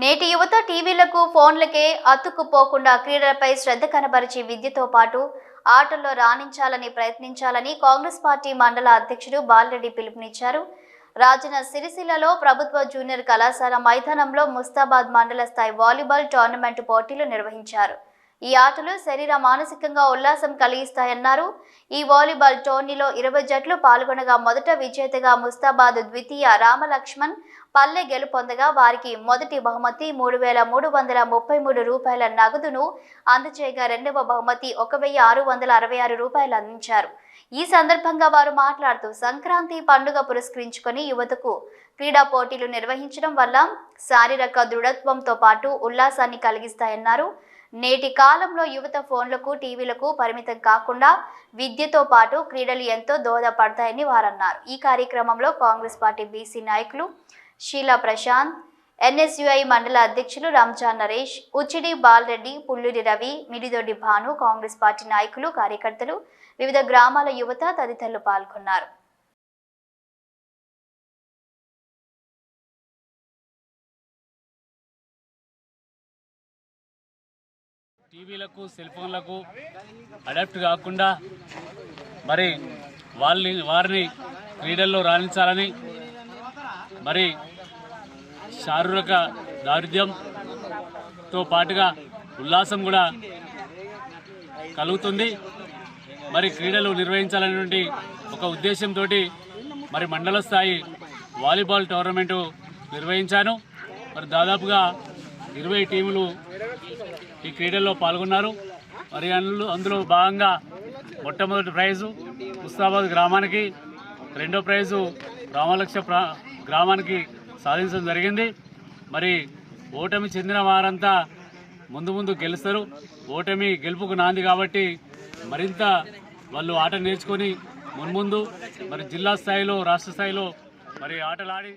నేటి యువత టీవీలకు ఫోన్లకే అతుక్కుపోకుండా క్రీడలపై శ్రద్ధ కనబరిచి విద్యతో పాటు ఆటల్లో రాణించాలని ప్రయత్నించాలని కాంగ్రెస్ పార్టీ మండల అధ్యక్షుడు బాలరెడ్డి పిలుపునిచ్చారు. రాజన సిరిసిల్లలో ప్రభుత్వ జూనియర్ కళాశాల మైదానంలో ముస్తాబాద్ మండల స్థాయి వాలీబాల్ టోర్నమెంట్ పోటీలు నిర్వహించారు. ఈ ఆటలు శరీర మానసికంగా ఉల్లాసం కలిగిస్తాయన్నారు. ఈ వాలీబాల్ టోర్నీలో ఇరవై జట్లు పాల్గొనగా మొదట విజేతగా ముస్తాబాద్ ద్వితీయ రామలక్ష్మణ్ పల్లె గెలుపొందగా వారికి మొదటి బహుమతి మూడు వేల మూడు వందల ముప్పై మూడు రూపాయల నగదును అందచేయగా రెండవ బహుమతి ఒక వెయ్యి ఆరు వందల అరవై ఆరు రూపాయలు అందించారు. ఈ సందర్భంగా వారు మాట్లాడుతూ సంక్రాంతి పండుగ పురస్కరించుకొని యువతకు క్రీడా పోటీలు నిర్వహించడం వల్ల శారీరక దృఢత్వంతో పాటు ఉల్లాసాన్ని కలిగిస్తాయన్నారు. నేటి కాలంలో యువత ఫోన్లకు టీవీలకు పరిమితం కాకుండా విద్యతో పాటు క్రీడలు ఎంతో దోహదపడతాయని వారన్నారు. ఈ కార్యక్రమంలో కాంగ్రెస్ పార్టీ బీసీ నాయకులు షీలా ప్రశాంత్ ఎన్ఎస్యుఐ మండల అధ్యక్షులు రంజాన్ నరేష్ ఉచిడి బాలరెడ్డి పుల్లూరి రవి మిడిదొడ్డి భాను కాంగ్రెస్ పార్టీ నాయకులు కార్యకర్తలు వివిధ గ్రామాల యువత తదితరులు పాల్గొన్నారు. టీవీలకు సెల్ ఫోన్లకు అడాప్ట్ కాకుండా మరి వాళ్ళని వారిని క్రీడల్లో రాణించాలని మరి శారీరక దారిద్ర్యంతో పాటుగా ఉల్లాసం కూడా కలుగుతుంది. మరి క్రీడలు నిర్వహించాలనేటువంటి ఒక ఉద్దేశంతో మరి మండల స్థాయి వాలీబాల్ టోర్నమెంటు నిర్వహించాను. మరి దాదాపుగా ఇరవై టీములు ఈ క్రీడల్లో పాల్గొన్నారు. మరి అందులో అందులో భాగంగా మొట్టమొదటి ప్రైజు ముస్తాబాద్ గ్రామానికి రెండో ప్రైజు రామలక్ష ప్రా గ్రామానికి సాధించడం జరిగింది. మరి ఓటమి చెందిన వారంతా ముందు ముందు గెలుస్తారు. ఓటమి గెలుపుకు నాంది కాబట్టి మరింత వాళ్ళు ఆట నేర్చుకొని మున్ముందు మరి జిల్లా స్థాయిలో రాష్ట్ర స్థాయిలో మరి ఆటలాడి